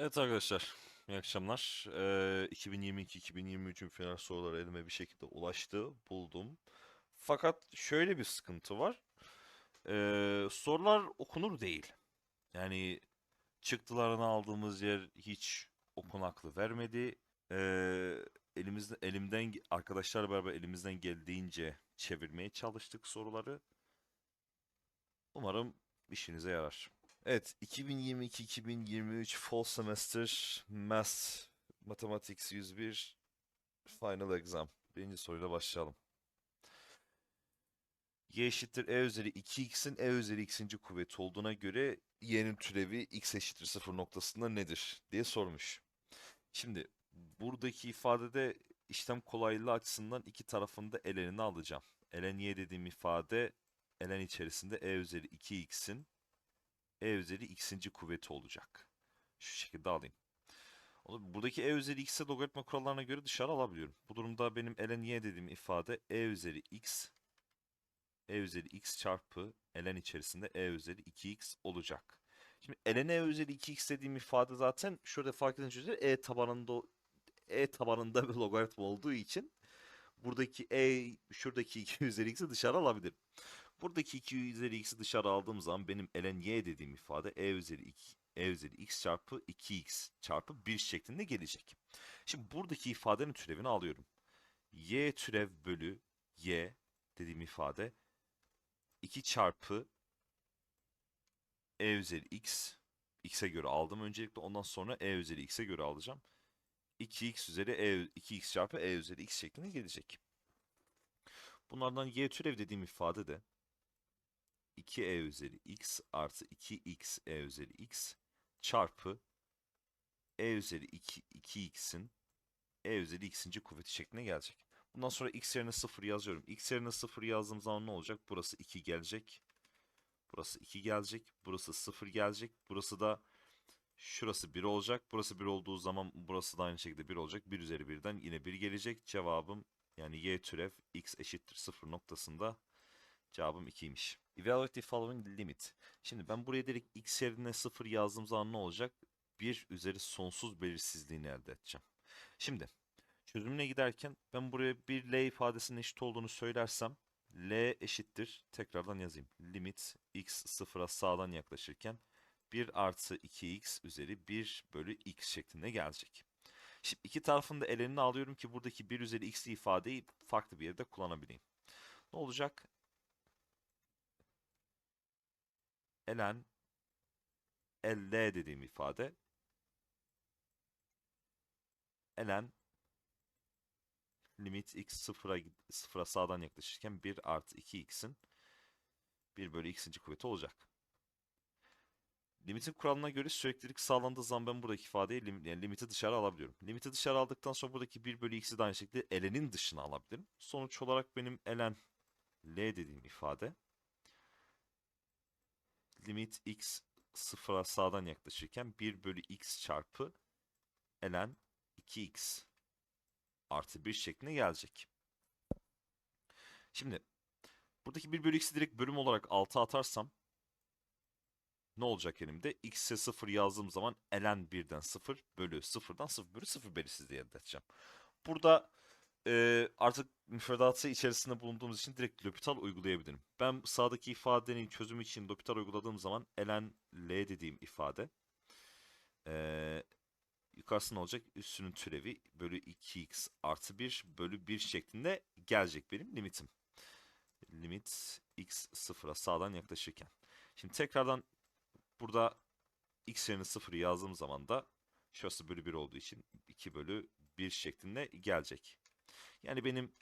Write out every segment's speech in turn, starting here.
Evet arkadaşlar, iyi akşamlar. Ee, 2022-2023'ün final soruları elime bir şekilde ulaştı, buldum. Fakat şöyle bir sıkıntı var. Ee, sorular okunur değil. Yani çıktılarını aldığımız yer hiç okunaklı vermedi. Ee, elimizde, elimden arkadaşlar beraber elimizden geldiğince çevirmeye çalıştık soruları. Umarım işinize yarar. Evet, 2022-2023 Fall Semester Math Mathematics 101 Final Exam. Birinci soruyla başlayalım. y eşittir e üzeri 2x'in e üzeri x'inci kuvveti olduğuna göre y'nin türevi x eşittir 0 noktasında nedir diye sormuş. Şimdi buradaki ifadede işlem kolaylığı açısından iki tarafında elenini alacağım. ln y dediğim ifade ln içerisinde e üzeri 2x'in e üzeri x'inci kuvveti olacak. Şu şekilde alayım. Buradaki e üzeri x'e logaritma kurallarına göre dışarı alabiliyorum. Bu durumda benim ln y dediğim ifade e üzeri x e üzeri x çarpı ln içerisinde e üzeri 2x olacak. Şimdi ln e üzeri 2x dediğim ifade zaten şurada fark edilmiş üzere e tabanında e tabanında bir logaritma olduğu için buradaki e şuradaki 2 üzeri x'i dışarı alabilirim. Buradaki 2 üzeri x'i dışarı aldığım zaman benim ln y dediğim ifade e üzeri 2 e üzeri x çarpı 2x çarpı 1 şeklinde gelecek. Şimdi buradaki ifadenin türevini alıyorum. y türev bölü y dediğim ifade 2 çarpı e üzeri x x'e göre aldım öncelikle ondan sonra e üzeri x'e göre alacağım. 2x üzeri e 2x çarpı e üzeri x şeklinde gelecek. Bunlardan y türev dediğim ifade de 2e üzeri x artı 2x e üzeri x çarpı e üzeri 2, 2x'in e üzeri x'inci kuvveti şekline gelecek. Bundan sonra x yerine 0 yazıyorum. x yerine 0 yazdığım zaman ne olacak? Burası 2 gelecek. Burası 2 gelecek. Burası 0 gelecek. Burası da şurası 1 olacak. Burası 1 olduğu zaman burası da aynı şekilde 1 olacak. 1 üzeri 1'den yine 1 gelecek. Cevabım yani y türev x eşittir 0 noktasında Cevabım 2'ymiş. Evaluate following limit. Şimdi ben buraya direkt x yerine 0 yazdığım zaman ne olacak? 1 üzeri sonsuz belirsizliğini elde edeceğim. Şimdi çözümüne giderken ben buraya bir l ifadesinin eşit olduğunu söylersem l eşittir. Tekrardan yazayım. Limit x sıfıra sağdan yaklaşırken 1 artı 2x üzeri 1 bölü x şeklinde gelecek. Şimdi iki tarafın da elenini alıyorum ki buradaki 1 üzeri x ifadeyi farklı bir yerde kullanabileyim. Ne olacak? Ln ld dediğim ifade ln limit x sıfıra, sıfıra sağdan yaklaşırken 1 artı 2x'in 1 bölü x'inci kuvveti olacak. Limitin kuralına göre süreklilik sağlandığı zaman ben buradaki ifadeyi lim, yani limiti dışarı alabiliyorum. Limiti dışarı aldıktan sonra buradaki 1 bölü x'i de aynı şekilde ln'in dışına alabilirim. Sonuç olarak benim ln l dediğim ifade limit x sıfıra sağdan yaklaşırken 1 bölü x çarpı ln 2x artı 1 şeklinde gelecek. Şimdi buradaki 1 bölü x'i direkt bölüm olarak 6 atarsam ne olacak elimde? x'e 0 yazdığım zaman ln 1'den 0 bölü 0'dan 0 bölü 0 belirsizliği elde edeceğim. Burada e, artık müfredatı içerisinde bulunduğumuz için direkt L'Hopital uygulayabilirim. Ben sağdaki ifadenin çözümü için L'Hopital uyguladığım zaman ln l dediğim ifade e, yukarısı olacak? Üstünün türevi bölü 2x artı 1 bölü 1 şeklinde gelecek benim limitim. Limit x sıfıra sağdan yaklaşırken. Şimdi tekrardan burada x yerine 0 yazdığım zaman da şurası bölü 1 olduğu için 2 bölü 1 şeklinde gelecek. Yani benim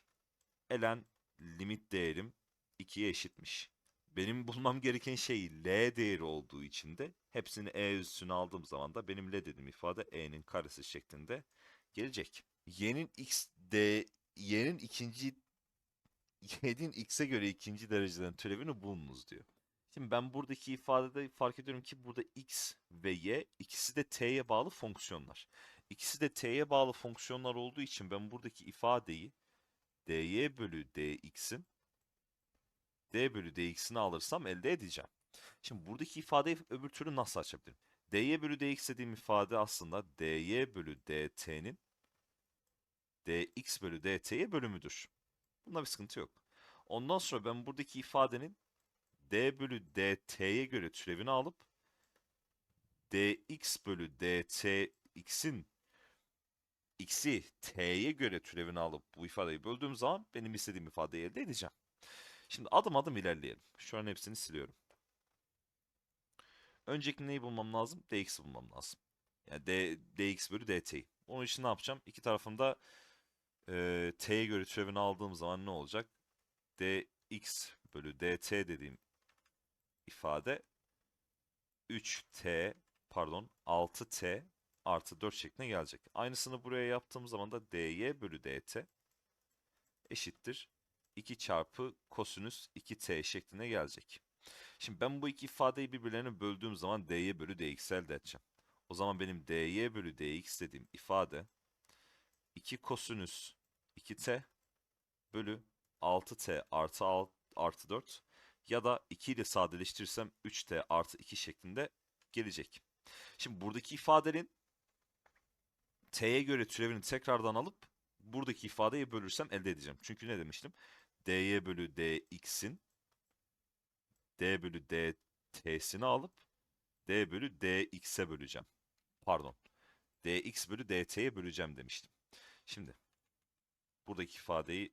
elen limit değerim 2'ye eşitmiş. Benim bulmam gereken şey L değeri olduğu için de hepsini E üstüne aldığım zaman da benim L dediğim ifade E'nin karesi şeklinde gelecek. Y'nin x d Y'nin ikinci Y'nin x'e göre ikinci dereceden türevini bulunuz diyor. Şimdi ben buradaki ifadede fark ediyorum ki burada x ve y ikisi de t'ye bağlı fonksiyonlar. İkisi de t'ye bağlı fonksiyonlar olduğu için ben buradaki ifadeyi dy bölü dx'in d bölü dx'ini alırsam elde edeceğim. Şimdi buradaki ifadeyi öbür türlü nasıl açabilirim? dy bölü dx dediğim ifade aslında dy bölü dt'nin dx bölü dt'ye bölümüdür. Bunda bir sıkıntı yok. Ondan sonra ben buradaki ifadenin d bölü dt'ye göre türevini alıp dx bölü dt x'in x'i t'ye göre türevini alıp bu ifadeyi böldüğüm zaman benim istediğim ifadeyi elde edeceğim. Şimdi adım adım ilerleyelim. Şu an hepsini siliyorum. Önceki neyi bulmam lazım? dx'i bulmam lazım. Yani d, dx bölü dt'yi. Onun için ne yapacağım? İki tarafında e, t'ye göre türevini aldığım zaman ne olacak? dx bölü dt dediğim ifade 3t pardon 6t artı 4 şeklinde gelecek. Aynısını buraya yaptığım zaman da dy bölü dt eşittir 2 çarpı kosinüs 2t şeklinde gelecek. Şimdi ben bu iki ifadeyi birbirlerine böldüğüm zaman dy bölü dx elde edeceğim. O zaman benim dy bölü dx dediğim ifade 2 kosinüs 2t bölü 6t artı 6 artı 4 ya da 2 ile sadeleştirirsem 3t artı 2 şeklinde gelecek. Şimdi buradaki ifadenin t'ye göre türevini tekrardan alıp buradaki ifadeyi bölürsem elde edeceğim. Çünkü ne demiştim? dy bölü dx'in d bölü dt'sini alıp d bölü dx'e böleceğim. Pardon. dx bölü dt'ye böleceğim demiştim. Şimdi buradaki ifadeyi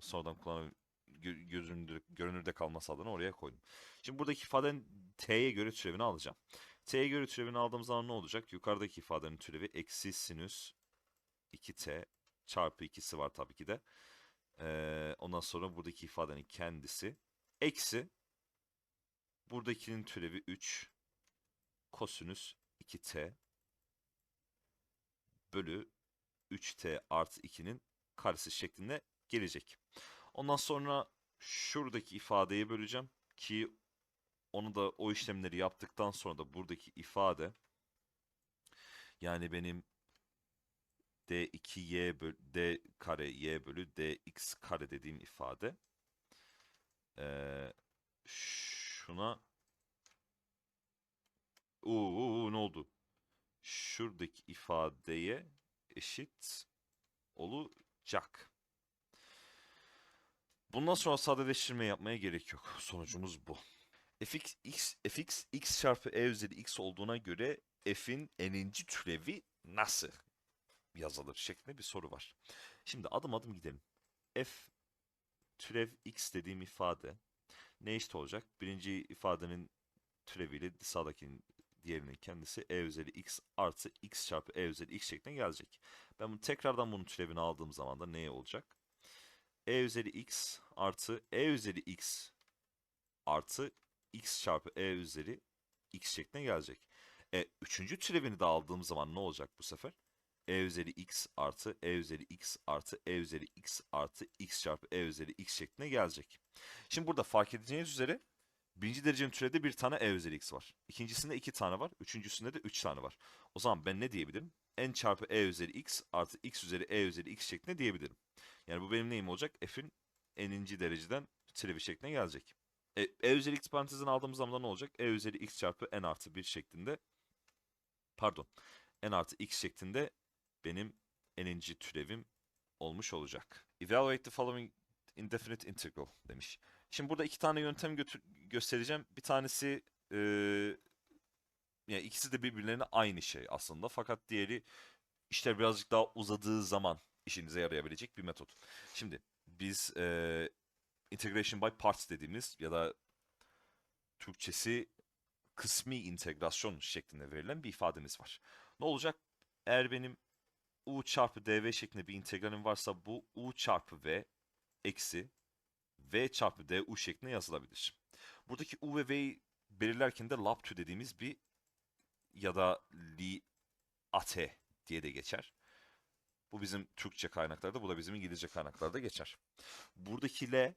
sonradan kullanım gözünde, görünürde kalması adına oraya koydum. Şimdi buradaki ifadenin t'ye göre türevini alacağım. T'ye göre türevini aldığım zaman ne olacak? Yukarıdaki ifadenin türevi eksi sinüs 2t çarpı ikisi var tabii ki de. Ee, ondan sonra buradaki ifadenin kendisi eksi buradakinin türevi 3 kosinüs 2t bölü 3t artı 2'nin karesi şeklinde gelecek. Ondan sonra şuradaki ifadeyi böleceğim ki onu da o işlemleri yaptıktan sonra da buradaki ifade yani benim d2y bölü d kare y bölü dx kare dediğim ifade ee, şuna Uuu ne oldu? Şuradaki ifadeye eşit olacak. Bundan sonra sadeleştirme yapmaya gerek yok. Sonucumuz bu. Fx, x, fx x çarpı e üzeri x olduğuna göre f'in n'inci türevi nasıl yazılır şeklinde bir soru var. Şimdi adım adım gidelim. f türev x dediğim ifade ne eşit olacak? Birinci ifadenin türeviyle sağdakinin diğerinin kendisi e üzeri x artı x çarpı e üzeri x şeklinde gelecek. Ben bunu tekrardan bunun türevini aldığım zaman da neye olacak? e üzeri x artı e üzeri x artı x çarpı e üzeri x şeklinde gelecek. E, üçüncü türevini de aldığım zaman ne olacak bu sefer? e üzeri x artı e üzeri x artı e üzeri x artı x çarpı e üzeri x şeklinde gelecek. Şimdi burada fark edeceğiniz üzere birinci derecenin türevde bir tane e üzeri x var. İkincisinde iki tane var. Üçüncüsünde de üç tane var. O zaman ben ne diyebilirim? n çarpı e üzeri x artı x üzeri e üzeri x şeklinde diyebilirim. Yani bu benim neyim olacak? F'in n'inci dereceden türevi şeklinde gelecek. E, e üzeri x parantezini aldığımız zaman ne olacak? e üzeri x çarpı n artı 1 şeklinde pardon n artı x şeklinde benim n'inci türevim olmuş olacak. Evaluate the following indefinite integral demiş. Şimdi burada iki tane yöntem göstereceğim. Bir tanesi e, yani ikisi de birbirlerine aynı şey aslında. Fakat diğeri işler birazcık daha uzadığı zaman işinize yarayabilecek bir metot. Şimdi biz e, integration by parts dediğimiz ya da Türkçesi kısmi integrasyon şeklinde verilen bir ifademiz var. Ne olacak? Eğer benim u çarpı dv şeklinde bir integralim varsa bu u çarpı v eksi v çarpı du şeklinde yazılabilir. Buradaki u ve v'yi belirlerken de laptü dediğimiz bir ya da li ate diye de geçer. Bu bizim Türkçe kaynaklarda, bu da bizim İngilizce kaynaklarda geçer. Buradaki L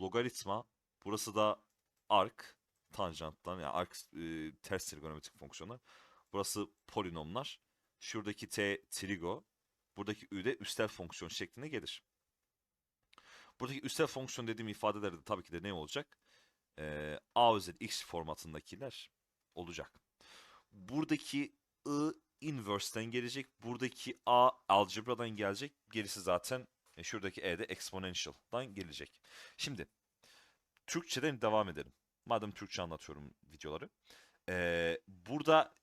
logaritma, burası da arc, tanjanttan yani arc e, ters trigonometrik fonksiyonlar. Burası polinomlar. Şuradaki T trigo, buradaki Ü de üstel fonksiyon şeklinde gelir. Buradaki üstel fonksiyon dediğim ifadelerde tabii ki de ne olacak? Ee, A üzeri x formatındakiler olacak. buradaki I inverse'den gelecek. Buradaki A algebra'dan gelecek. Gerisi zaten e, şuradaki E de exponential'dan gelecek. Şimdi Türkçeden devam edelim. Madem Türkçe anlatıyorum videoları. Ee, burada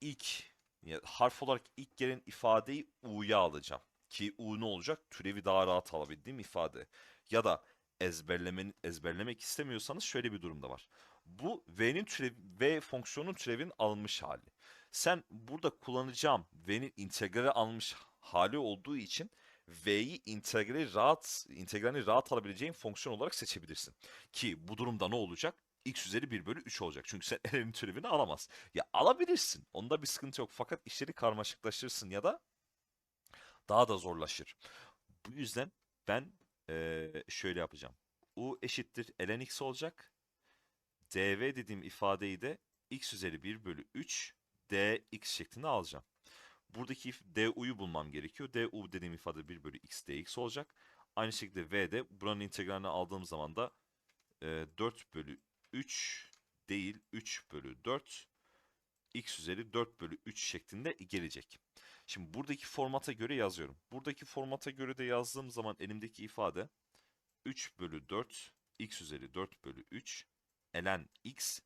ilk yani harf olarak ilk gelen ifadeyi U'ya alacağım. Ki U ne olacak? Türevi daha rahat alabildiğim ifade. Ya da ezberlemen, ezberlemek istemiyorsanız şöyle bir durumda var. Bu V'nin türevi, V fonksiyonun türevinin alınmış hali. Sen burada kullanacağım V'nin integrali alınmış hali olduğu için V'yi integrali rahat, integralini rahat alabileceğin fonksiyon olarak seçebilirsin. Ki bu durumda ne olacak? x üzeri 1 bölü 3 olacak. Çünkü sen L'nin türevini alamaz. Ya alabilirsin. Onda bir sıkıntı yok. Fakat işleri karmaşıklaştırırsın ya da daha da zorlaşır. Bu yüzden ben eee, şöyle yapacağım. U eşittir ln x olacak. dv dediğim ifadeyi de x üzeri 1 bölü 3 dx şeklinde alacağım. Buradaki if- du'yu bulmam gerekiyor. du dediğim ifade 1 bölü x dx olacak. Aynı şekilde v de buranın integralini aldığım zaman da eee, 4 bölü 3 değil 3 bölü 4 x üzeri 4 bölü 3 şeklinde gelecek. Şimdi buradaki formata göre yazıyorum. Buradaki formata göre de yazdığım zaman elimdeki ifade 3 bölü 4 x üzeri 4 bölü 3 ln x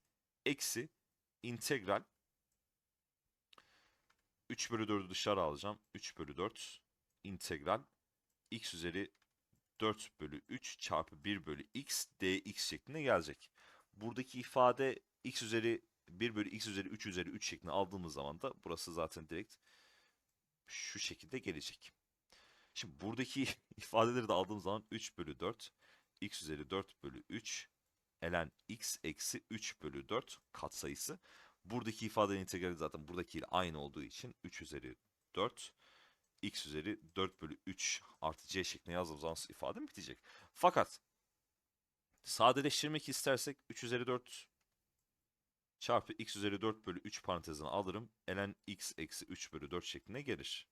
eksi integral 3 bölü 4'ü dışarı alacağım. 3 bölü 4 integral x üzeri 4 bölü 3 çarpı 1 bölü x dx şeklinde gelecek. Buradaki ifade x üzeri 1 bölü x üzeri 3 üzeri 3 şeklinde aldığımız zaman da burası zaten direkt şu şekilde gelecek. Şimdi buradaki ifadeleri de aldığım zaman 3 bölü 4 x üzeri 4 bölü 3 ln x eksi 3 bölü 4 katsayısı. Buradaki ifadenin integrali zaten buradakiyle aynı olduğu için 3 üzeri 4 x üzeri 4 bölü 3 artı c şeklinde yazdığım zaman ifadem bitecek. Fakat sadeleştirmek istersek 3 üzeri 4 çarpı x üzeri 4 bölü 3 parantezine alırım. ln x eksi 3 bölü 4 şeklinde gelir.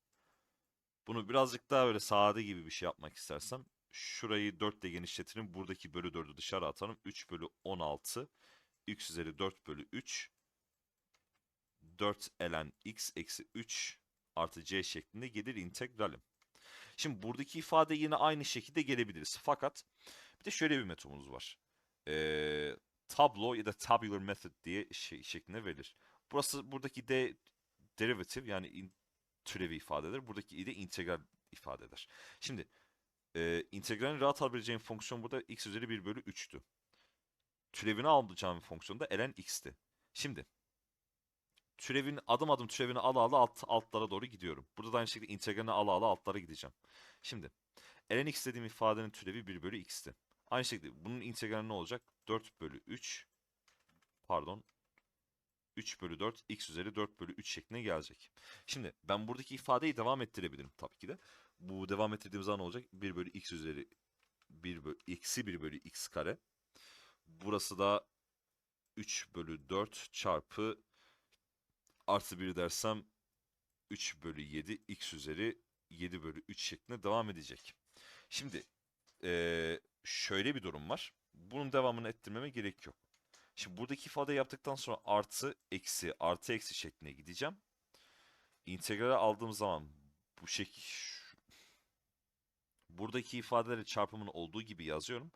Bunu birazcık daha böyle sade gibi bir şey yapmak istersem şurayı 4 ile genişletirim. Buradaki bölü 4'ü dışarı atarım. 3 bölü 16 x üzeri 4 bölü 3 4 ln x eksi 3 artı c şeklinde gelir integralim. Şimdi buradaki ifade yine aynı şekilde gelebiliriz. Fakat bir de şöyle bir metodumuz var. Ee, tablo ya da tabular method diye şey şeklinde verilir. Burası buradaki de derivative yani in, türevi ifadedir. Buradaki i de integral ifade eder. Şimdi e, integralini rahat alabileceğim fonksiyon burada x üzeri 1 bölü 3'tü. Türevini alacağım fonksiyon da ln x'ti. Şimdi türevin adım adım türevini ala ala alt, altlara doğru gidiyorum. Burada da aynı şekilde integralini ala ala altlara gideceğim. Şimdi ln x dediğim ifadenin türevi 1 bölü x'ti. Aynı şekilde bunun integrali ne olacak? 4 bölü 3 pardon 3 bölü 4 x üzeri 4 bölü 3 şeklinde gelecek. Şimdi ben buradaki ifadeyi devam ettirebilirim tabii ki de. Bu devam ettirdiğim zaman ne olacak? 1 bölü x üzeri 1 bölü eksi 1 bölü x kare. Burası da 3 bölü 4 çarpı artı 1 dersem 3 bölü 7 x üzeri 7 bölü 3 şeklinde devam edecek. Şimdi eee, şöyle bir durum var. Bunun devamını ettirmeme gerek yok. Şimdi buradaki ifade yaptıktan sonra artı eksi artı eksi şeklinde gideceğim. İntegrale aldığım zaman bu şekil buradaki ifadeleri çarpımın olduğu gibi yazıyorum.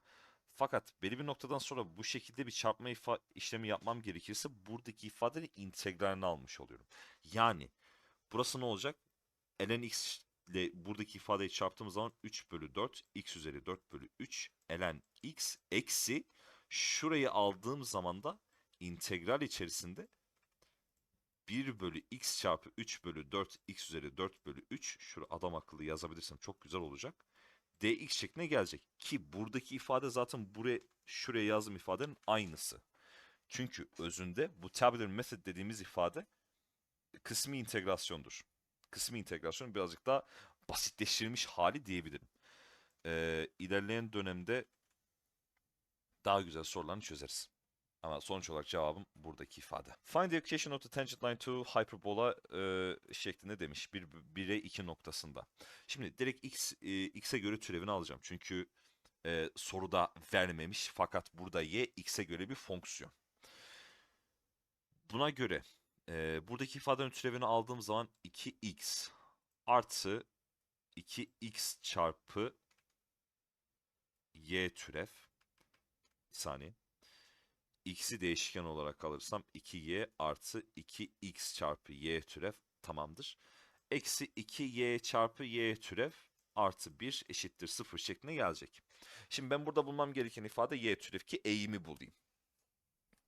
Fakat belli bir noktadan sonra bu şekilde bir çarpma işlemi yapmam gerekirse buradaki ifadenin integralini almış oluyorum. Yani burası ne olacak? ln x ile buradaki ifadeyi çarptığımız zaman 3 bölü 4 x üzeri 4 bölü 3 ln x eksi şurayı aldığım zaman da integral içerisinde 1 bölü x çarpı 3 bölü 4 x üzeri 4 bölü 3 şurada adam akıllı yazabilirsem çok güzel olacak. Dx şeklinde gelecek. Ki buradaki ifade zaten buraya şuraya yazdığım ifadenin aynısı. Çünkü özünde bu tabular method dediğimiz ifade kısmi integrasyondur. Kısmi integrasyon birazcık daha basitleştirilmiş hali diyebilirim. Ee, ilerleyen dönemde daha güzel sorularını çözeriz. Ama sonuç olarak cevabım buradaki ifade. Find the equation of the tangent line to hyperbola e, şeklinde demiş. 1, 1'e 2 noktasında. Şimdi direkt x e, x'e göre türevini alacağım. Çünkü e, soruda vermemiş fakat burada y x'e göre bir fonksiyon. Buna göre Ee, buradaki ifadenin türevini aldığım zaman 2x artı 2x çarpı y türev. Bir saniye. X'i değişken olarak alırsam 2y artı 2x çarpı y türev tamamdır. Eksi 2y çarpı y türev artı 1 eşittir 0 şeklinde gelecek. Şimdi ben burada bulmam gereken ifade y türev ki eğimi bulayım.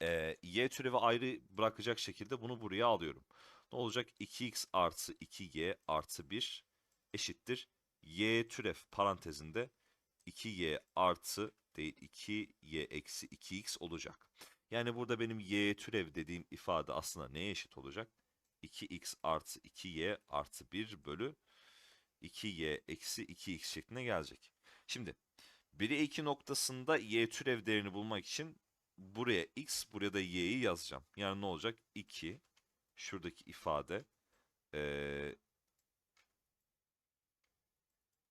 Ee, y türevi ayrı bırakacak şekilde bunu buraya alıyorum. Ne olacak? 2x artı 2y artı 1 eşittir. y türev parantezinde 2y artı değil 2y eksi 2x olacak. Yani burada benim y türev dediğim ifade aslında neye eşit olacak? 2x artı 2y artı 1 bölü 2y eksi 2x şeklinde gelecek. Şimdi 1'e 2 noktasında y türev değerini bulmak için buraya x buraya da y'yi yazacağım. Yani ne olacak? 2 şuradaki ifade eee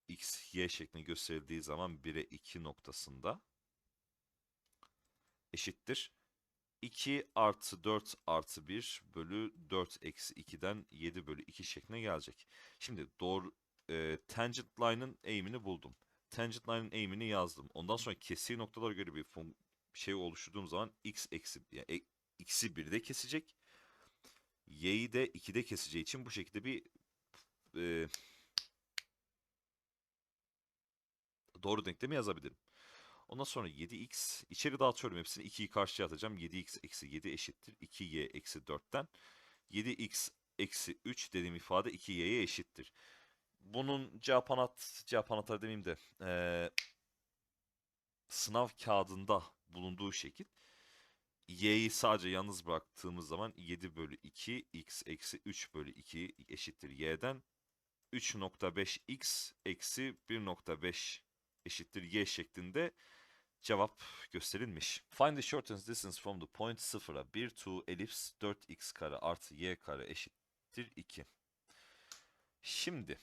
x, y şeklinde gösterildiği zaman 1'e 2 noktasında eşittir. 2 artı 4 artı 1 bölü 4 eksi 2'den 7 bölü 2 şeklinde gelecek. Şimdi doğru e, tangent line'ın eğimini buldum. Tangent line'ın eğimini yazdım. Ondan sonra kestiği noktalara göre bir şey oluşturduğum zaman x eksi yani e, x'i 1'de kesecek. Y'yi de 2'de keseceği için bu şekilde bir e, doğru denklemi yazabilirim. Ondan sonra 7x içeri dağıtıyorum hepsini 2'yi karşıya atacağım. 7x eksi 7 eşittir 2y eksi 4'ten 7x eksi 3 dediğim ifade 2y'ye eşittir. Bunun cevap anahtarı, cevap anahtarı demeyeyim de eee, sınav kağıdında bulunduğu şekil y'yi sadece yalnız bıraktığımız zaman 7 bölü 2 x eksi 3 bölü 2 eşittir y'den 3.5x eksi 1.5 eşittir y şeklinde cevap gösterilmiş. Find the shortest distance from the point 0'a 1 to elips 4x kare artı y kare eşittir 2. Şimdi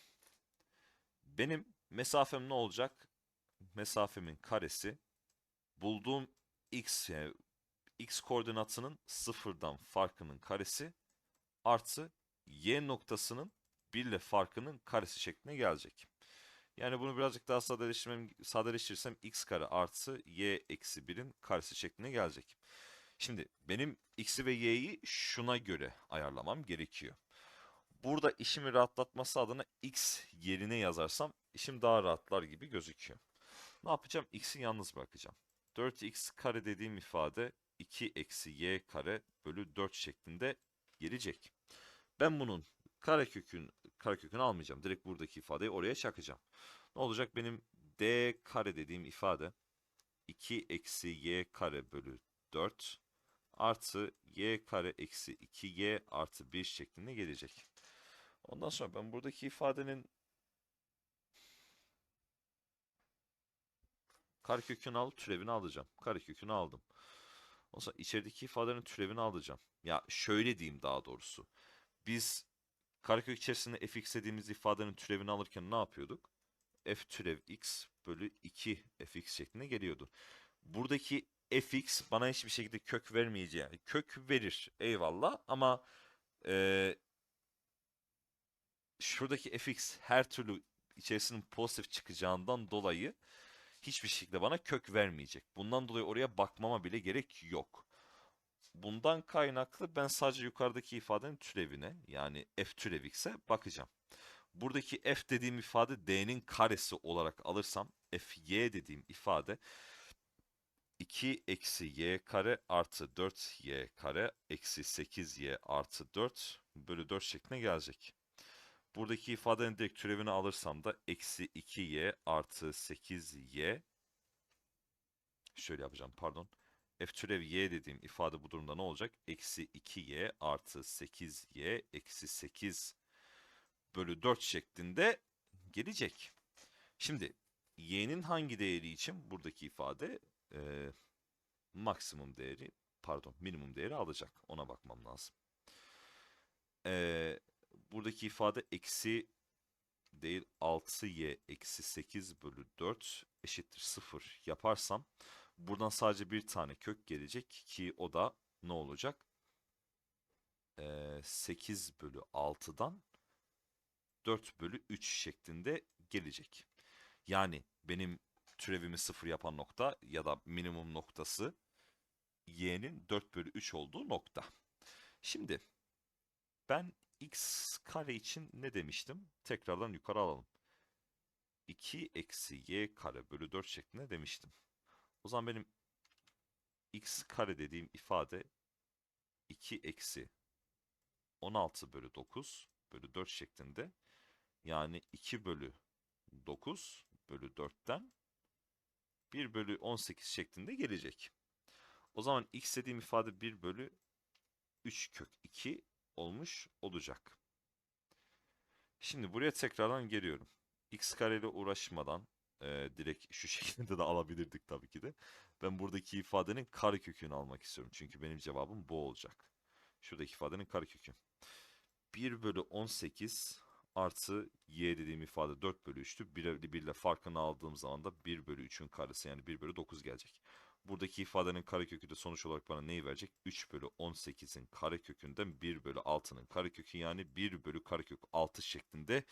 benim mesafem ne olacak? Mesafemin karesi bulduğum x yani x koordinatının sıfırdan farkının karesi artı y noktasının 1 ile farkının karesi şeklinde gelecek. Yani bunu birazcık daha sadeleştirmem, sadeleştirirsem x kare artı y eksi 1'in karesi şeklinde gelecek. Şimdi benim x'i ve y'yi şuna göre ayarlamam gerekiyor. Burada işimi rahatlatması adına x yerine yazarsam işim daha rahatlar gibi gözüküyor. Ne yapacağım? X'i yalnız bırakacağım. 4x kare dediğim ifade 2 eksi y kare bölü 4 şeklinde gelecek. Ben bunun karekökün karekökünü almayacağım. Direkt buradaki ifadeyi oraya çakacağım. Ne olacak? Benim d kare dediğim ifade 2 eksi y kare bölü 4 artı y kare eksi 2y artı 1 şeklinde gelecek. Ondan sonra ben buradaki ifadenin karekökünü alıp türevini alacağım. Karekökünü aldım. Ondan sonra içerideki ifadenin türevini alacağım. Ya şöyle diyeyim daha doğrusu. Biz karekök içerisinde fx dediğimiz ifadenin türevini alırken ne yapıyorduk? f türev x bölü 2 fx şeklinde geliyordu. Buradaki fx bana hiçbir şekilde kök vermeyeceği yani kök verir eyvallah ama eee şuradaki fx her türlü içerisinin pozitif çıkacağından dolayı hiçbir şekilde bana kök vermeyecek. Bundan dolayı oraya bakmama bile gerek yok. Bundan kaynaklı ben sadece yukarıdaki ifadenin türevine yani f türev x'e bakacağım. Buradaki f dediğim ifade d'nin karesi olarak alırsam fy dediğim ifade 2 eksi y kare artı 4y kare eksi 8y artı 4 bölü 4 şeklinde gelecek. Buradaki ifadenin direkt türevini alırsam da eksi 2y artı 8y şöyle yapacağım pardon. F türev y dediğim ifade bu durumda ne olacak? Eksi 2y artı 8y eksi 8 bölü 4 şeklinde gelecek. Şimdi y'nin hangi değeri için buradaki ifade e, maksimum değeri pardon minimum değeri alacak. Ona bakmam lazım. E, buradaki ifade eksi değil 6y eksi 8 bölü 4 eşittir 0 yaparsam buradan sadece bir tane kök gelecek ki o da ne olacak? eee 8 bölü 6'dan 4 bölü 3 şeklinde gelecek. Yani benim türevimi sıfır yapan nokta ya da minimum noktası y'nin 4 bölü 3 olduğu nokta. Şimdi ben x kare için ne demiştim? Tekrardan yukarı alalım. 2 eksi y kare bölü 4 şeklinde demiştim. O zaman benim x kare dediğim ifade 2 eksi 16 bölü 9 bölü 4 şeklinde. Yani 2 bölü 9 bölü 4'ten 1 bölü 18 şeklinde gelecek. O zaman x dediğim ifade 1 bölü 3 kök 2 olmuş olacak. Şimdi buraya tekrardan geliyorum. x kare ile uğraşmadan e, direkt şu şekilde de alabilirdik tabii ki de. Ben buradaki ifadenin karekökünü almak istiyorum. Çünkü benim cevabım bu olacak. Şuradaki ifadenin karekökü. 1 bölü 18 artı y dediğim ifade 4 bölü 3'tü. 1 ile 1 ile farkını aldığım zaman da 1 bölü 3'ün karesi yani 1 bölü 9 gelecek. Buradaki ifadenin karekökü de sonuç olarak bana neyi verecek? 3 bölü 18'in karekökünden 1 bölü 6'nın karekökü yani 1 bölü karekök 6 şeklinde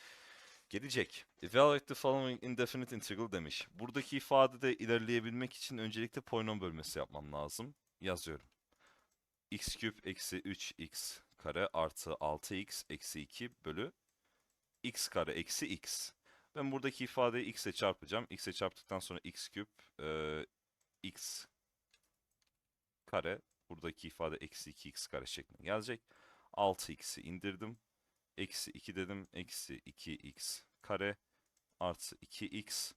gelecek. Evaluate the following indefinite integral demiş. Buradaki ifadede ilerleyebilmek için öncelikle polinom bölmesi yapmam lazım. Yazıyorum. x küp eksi 3x kare artı 6x eksi 2 bölü x kare eksi x. Ben buradaki ifadeyi x ile çarpacağım. x ile çarptıktan sonra x küp e, x kare buradaki ifade eksi 2x kare şeklinde gelecek. 6x'i indirdim. Eksi 2 dedim. Eksi 2x kare artı 2x.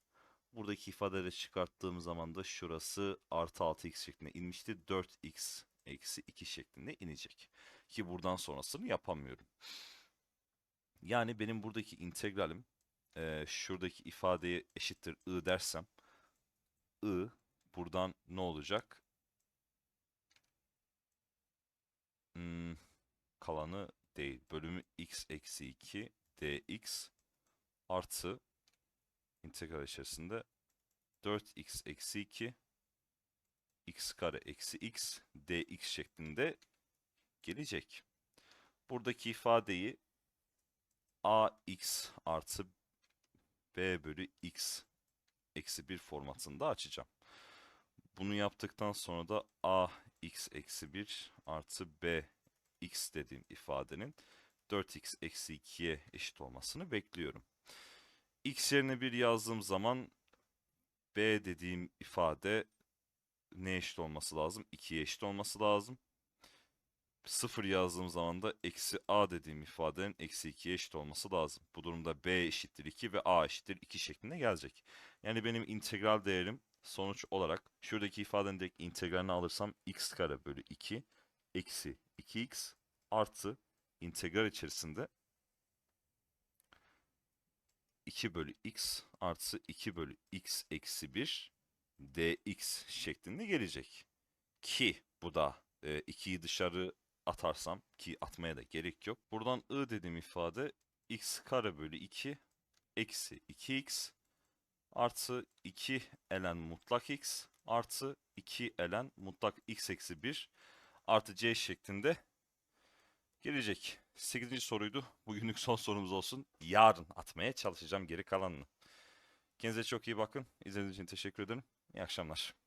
Buradaki ifadeleri çıkarttığım zaman da şurası artı 6x şeklinde inmişti. 4x eksi 2 şeklinde inecek. Ki buradan sonrasını yapamıyorum. Yani benim buradaki integralim eee, şuradaki ifadeye eşittir i dersem i buradan ne olacak? Hmm, kalanı değil. Bölümü x eksi 2 dx artı integral içerisinde 4x eksi 2 x kare eksi x dx şeklinde gelecek. Buradaki ifadeyi ax artı b bölü x eksi 1 formatında açacağım. Bunu yaptıktan sonra da ax eksi 1 artı b x dediğim ifadenin 4x eksi 2'ye eşit olmasını bekliyorum. x yerine 1 yazdığım zaman b dediğim ifade ne eşit olması lazım? 2'ye eşit olması lazım. 0 yazdığım zaman da eksi a dediğim ifadenin eksi 2'ye eşit olması lazım. Bu durumda b eşittir 2 ve a eşittir 2 şeklinde gelecek. Yani benim integral değerim sonuç olarak şuradaki ifadenin direkt integralini alırsam x kare bölü 2 eksi 2x artı integral içerisinde 2 bölü x artı 2 bölü x eksi 1 dx şeklinde gelecek. Ki bu da e, 2'yi dışarı atarsam ki atmaya da gerek yok. Buradan i dediğim ifade x kare bölü 2 eksi 2x artı 2 elen mutlak x artı 2 elen mutlak x eksi 1 artı c şeklinde gelecek. 8. soruydu. Bugünlük son sorumuz olsun. Yarın atmaya çalışacağım geri kalanını. Kendinize çok iyi bakın. İzlediğiniz için teşekkür ederim. İyi akşamlar.